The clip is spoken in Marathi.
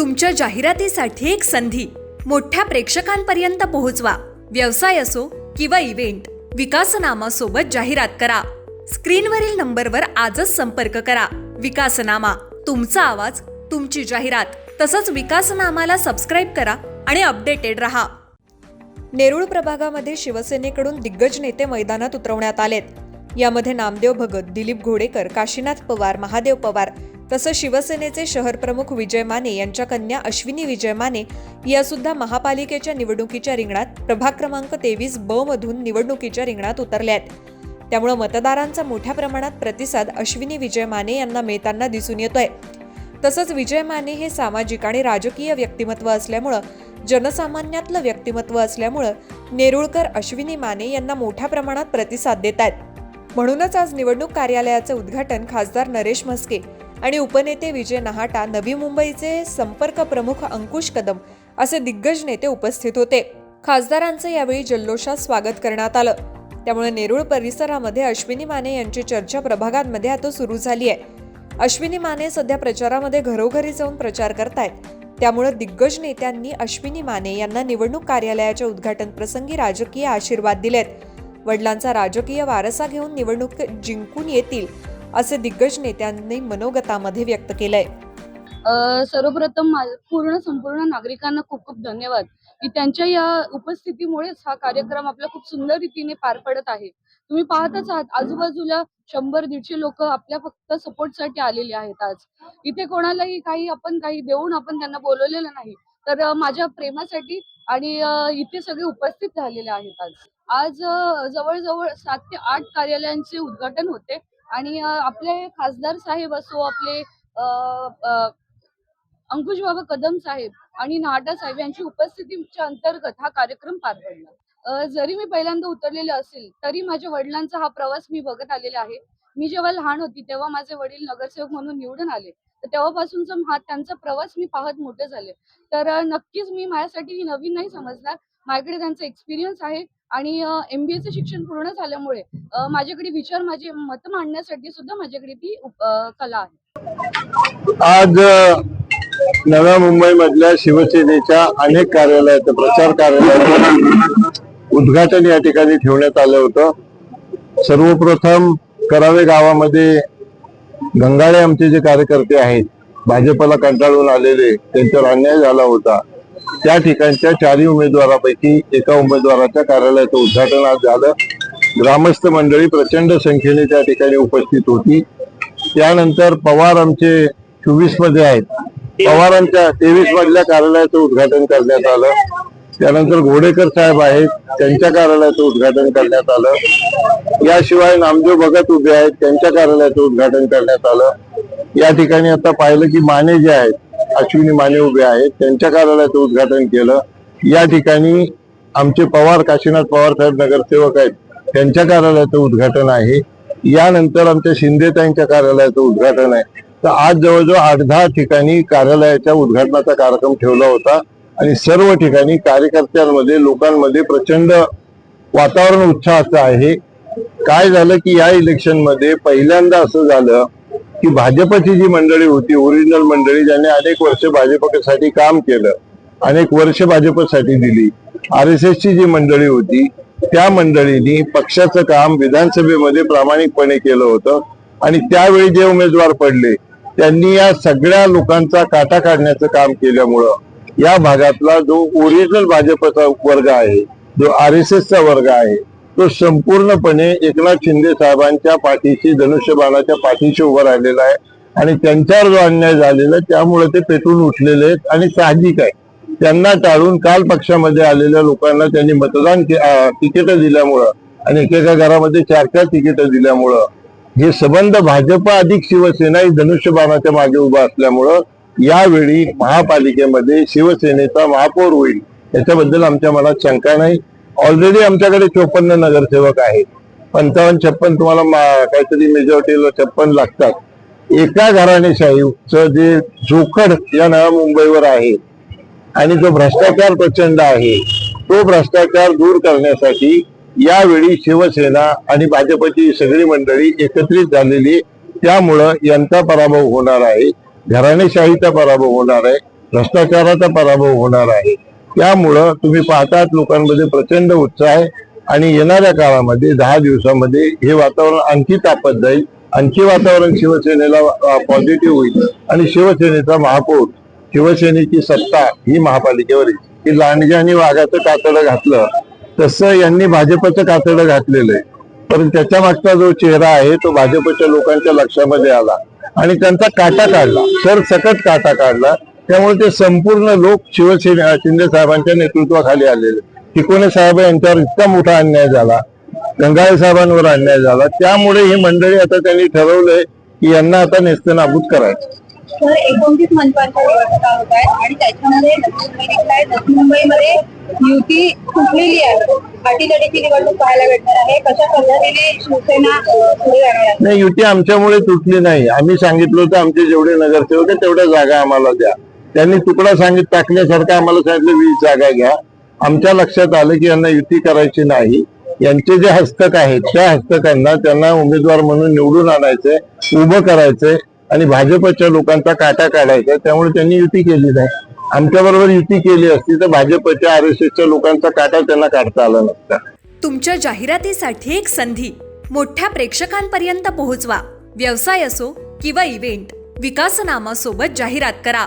तुमच्या जाहिरातीसाठी एक संधी. मोठ्या प्रेक्षकांपर्यंत पोहोचवा. व्यवसाय असो किंवा इव्हेंट विकासनामा सोबत जाहिरात करा. स्क्रीनवरील नंबरवर आजच संपर्क करा. विकासनामा तुमचा आवाज तुमची जाहिरात तसंच विकासनामाला सबस्क्राईब करा आणि अपडेटेड रहा. नेरुळ प्रभागामध्ये शिवसेनेकडून दिग्गज नेते मैदानात उतरवण्यात आलेत. यामध्ये नामदेव भगत दिलीप घोडेकर काशीनाथ पवार महादेव पवार तसंच शिवसेनेचे शहरप्रमुख विजय माने यांच्या कन्या अश्विनी विजय माने या सुद्धा महापालिकेच्या निवडणुकीच्या रिंगणात प्रभाग क्रमांक तेवीस ब मधून निवडणुकीच्या रिंगणात उतरल्या आहेत. त्यामुळे मतदारांचा मोठ्या प्रमाणात प्रतिसाद अश्विनी विजय माने यांना मिळताना दिसून येतोय. तसंच विजय माने हे सामाजिक आणि राजकीय व्यक्तिमत्व असल्यामुळं जनसामान्यातलं व्यक्तिमत्व असल्यामुळं नेरुळकर अश्विनी माने यांना मोठ्या प्रमाणात प्रतिसाद देत आहेत. म्हणूनच आज निवडणूक कार्यालयाचं उद्घाटन खासदार नरेश म्हस्के आणि उपनेते विजय नहाटा नवी मुंबईचे संपर्क प्रमुख अंकुश कदम असे दिग्गज नेते उपस्थित होते. खासदारांचं यावेळी जल्लोषात स्वागत करण्यात आलं. त्यामुळे नेरूळ परिसरामध्ये अश्विनी माने यांची चर्चा प्रभागांमध्ये आता सुरू झाली आहे. अश्विनी माने सध्या प्रचारामध्ये घरोघरी जाऊन प्रचार करतायत. त्यामुळे दिग्गज नेत्यांनी अश्विनी माने यांना निवडणूक कार्यालयाच्या उद्घाटन प्रसंगी राजकीय आशीर्वाद दिलेत. वडिलांचा राजकीय वारसा घेऊन निवडणूक जिंकून येतील असे दिग्गज नेत्यांनी मनोगतामध्ये व्यक्त केलंय. सर्वप्रथम पूर्ण संपूर्ण नागरिकांना खूप खूप धन्यवाद की त्यांच्या या उपस्थितीमुळेच हा कार्यक्रम आपला खूप सुंदर रीतीने पार पडत आहे. तुम्ही पाहतच आहात आजूबाजूला शंभर दीडशे लोक आपल्या फक्त सपोर्टसाठी आलेले आहेत आज. इथे कोणालाही काही आपण काही देऊन आपण त्यांना बोलवलेलं नाही तर माझ्या प्रेमासाठी आणि इथे सगळे उपस्थित झालेले आहेत आज. आज जवळजवळ सात ते आठ कार्यालयांचे उद्घाटन होते. आणि आपले खासदार साहेब असो आपले अ, अंकुश बाबा कदम साहेब आणि नाटा साहेब यांची उपस्थितीच्या अंतर्गत हा कार्यक्रम पार पडला. जरी मी पहिल्यांदा उतरलेले असेल तरी माझ्या वडिलांचा हा प्रवास मी बघत आलेला आहे. मी जेव्हा लहान होती तेव्हा माझे वडील नगरसेवक म्हणून निवडून आले. तर तेव्हापासूनचा हा त्यांचा प्रवास मी पाहत मोठे झाले. तर नक्कीच मी माझ्यासाठी ही नवीन नाही समजणार. माझ्याकडे त्यांचा एक्सपिरियन्स आहे. आणि एम बी एचं शिक्षण पूर्ण झाल्यामुळे माझ्याकडे विचार माझे मत मांडण्यासाठी सुद्धा माझ्याकडे ती कला आहे. आज नव्या मुंबई मधल्या शिवसेनेच्या अनेक कार्यालयाचं प्रचार कार्यालयाचं उद्घाटन या ठिकाणी ठेवण्यात आलं होतं. सर्वप्रथम करावे गावामध्ये गंगाळे आमचे जे कार्यकर्ते आहेत भाजपला कंटाळून आलेले त्यांच्यावर अन्याय झाला होता. त्या ठिकाणच्या चारही उमेदवारापैकी एका उमेदवाराच्या कार्यालयाचं उद्घाटन आज झालं. ग्रामस्थ मंडळी प्रचंड संख्येने त्या ठिकाणी उपस्थित होती. त्यानंतर पवार आमचे चोवीसमध्ये आहेत. पवारांच्या तेवीस मधल्या कार्यालयाचं उद्घाटन करण्यात आलं. त्यानंतर घोडेकर साहेब आहेत त्यांच्या कार्यालयाचं उद्घाटन करण्यात आलं. याशिवाय नामदेव भगत उभे आहेत त्यांच्या कार्यालयाचं उद्घाटन करण्यात आलं. या ठिकाणी आता पाहिलं की माने जे आहेत अश्विनी माने उभे आहेत. त्यांच्या कार्यालयाचं उद्घाटन केलं. या ठिकाणी आमचे पवार काशीनाथ पवार साहेब नगरसेवक आहेत. त्यांच्या कार्यालयाचं उद्घाटन आहे. यानंतर आमच्या शिंदेताईंच्या कार्यालयाचं उद्घाटन आहे. तर आज जवळजवळ आठ दहा ठिकाणी कार्यालयाच्या उद्घाटनाचा कार्यक्रम ठेवला होता. आणि सर्व ठिकाणी कार्यकर्त्यांमध्ये लोकांमध्ये प्रचंड वातावरण उत्साहाचं आहे. काय झालं की या इलेक्शनमध्ये पहिल्यांदा असं झालं की भाजपची जी मंडळी होती ओरिजिनल मंडळी ज्यांनी अनेक वर्ष भाजपसाठी काम केलं अनेक वर्ष भाजपसाठी दिली. आर एस एसची जी मंडळी होती त्या मंडळींनी पक्षाचं काम विधानसभेमध्ये प्रामाणिकपणे केलं होतं. आणि त्यावेळी जे उमेदवार पडले त्यांनी या सगळ्या लोकांचा काटा काढण्याचं काम केल्यामुळं या भागातला जो ओरिजिनल भाजपचा वर्ग आहे जो आर एस एसचा वर्ग आहे तो संपूर्णपणे एकनाथ शिंदे साहेबांच्या पाठीशी धनुष्यबाणाच्या पाठीशी उभा राहिलेला आहे. आणि त्यांच्यावर जो अन्याय झालेला आहे, त्यामुळे ते पेटून उठलेले आहेत आणि साहजिक आहे. त्यांना टाळून काल पक्षामध्ये आलेल्या लोकांना त्यांनी मतदान तिकीट दिल्यामुळं आणि एकेका घरामध्ये चार चार तिकीट दिल्यामुळं हे संबंध भाजप अधिक शिवसेना ही धनुष्यबाणाच्या मागे उभा असल्यामुळं यावेळी महापालिकेमध्ये शिवसेनेचा महापौर होईल याच्याबद्दल आमच्या मनात शंका नाही. ऑलरेडी आमच्याकडे चोपन्न नगरसेवक आहेत. पंचावन्न छप्पन तुम्हाला काहीतरी मेजॉरिटीला छप्पन लागतात. एका घराणेशाहीचं जे जोखड या नव्या मुंबईवर आहे आणि जो भ्रष्टाचार प्रचंड आहे तो भ्रष्टाचार दूर करण्यासाठी यावेळी शिवसेना आणि भाजपची सगळी मंडळी एकत्रित झालेली त्यामुळं यांचा पराभव होणार आहे. घराणेशाहीचा पराभव होणार आहे. भ्रष्टाचाराचा पराभव होणार आहे. त्यामुळं तुम्ही पाहतात लोकांमध्ये प्रचंड उत्साह आहे. आणि येणाऱ्या काळामध्ये दहा दिवसामध्ये हे वातावरण आणखी तापत जाईल. आणखी वातावरण शिवसेनेला पॉझिटिव्ह होईल. आणि शिवसेनेचा महापौर शिवसेनेची सत्ता ही महापालिकेवर येईल. की लांडगे आणि वाघाचं कातडं घातलं तसं यांनी भाजपचं कातडं घातलेलं आहे. पण त्याच्या मागचा जो चेहरा आहे तो भाजपच्या लोकांच्या लक्षामध्ये आला. आणि त्यांचा काटा काढला सर सकट काटा काढला. त्यामुळे ते संपूर्ण लोक शिवसेना शिंदे साहेबांच्या नेतृत्वाखाली आलेले. तिकोने साहेब यांच्यावर इतका मोठा अन्याय झाला. गंगाळे साहेबांवर अन्याय झाला. त्यामुळे ही मंडळी आता त्यांनी ठरवलंय की यांना आता नेस्तनाबूत करायचं. तर एकोणतीस मंचांच्या निवडणुका होत आहेत आणि त्याच्यामध्ये दक्षिण मुंबई निघताय दक्षिण मुंबईमध्ये युती तुटलेली आहे. अटीतटीची निवडणूक पाहायला भेटणार आहे. कशा पद्धतीने शिवसेना अ, पुढे जाणार आहे? नाही युती आमच्यामुळे तुटली नाही. आम्ही सांगितलं होतं आमचे जेवढे नगरसेवक तेवढ्या जागा आम्हाला द्या. त्यांनी तुकडा सांगित टाकल्यासारखं आम्हाला सांगितलं वीस जागा घ्या. आमच्या लक्षात आलं की यांना युती करायची नाही. यांचे जे हस्तक आहेत त्या हस्तकांना त्यांना उमेदवार म्हणून निवडून आणायचंय उभं करायचंय आणि भाजपच्या लोकांचा काटा काढायचा त्यामुळे त्यांनी युती केली नाही. आमच्या बरोबर युती केली असती तर भाजपच्या आर एस एसच्या लोकांचा काटा त्यांना काढता आला नसता. तुमच्या जाहिरातीसाठी एक संधी. मोठ्या प्रेक्षकांपर्यंत पोहोचवा. व्यवसाय असो किंवा इव्हेंट विकासनामा सोबत जाहिरात करा.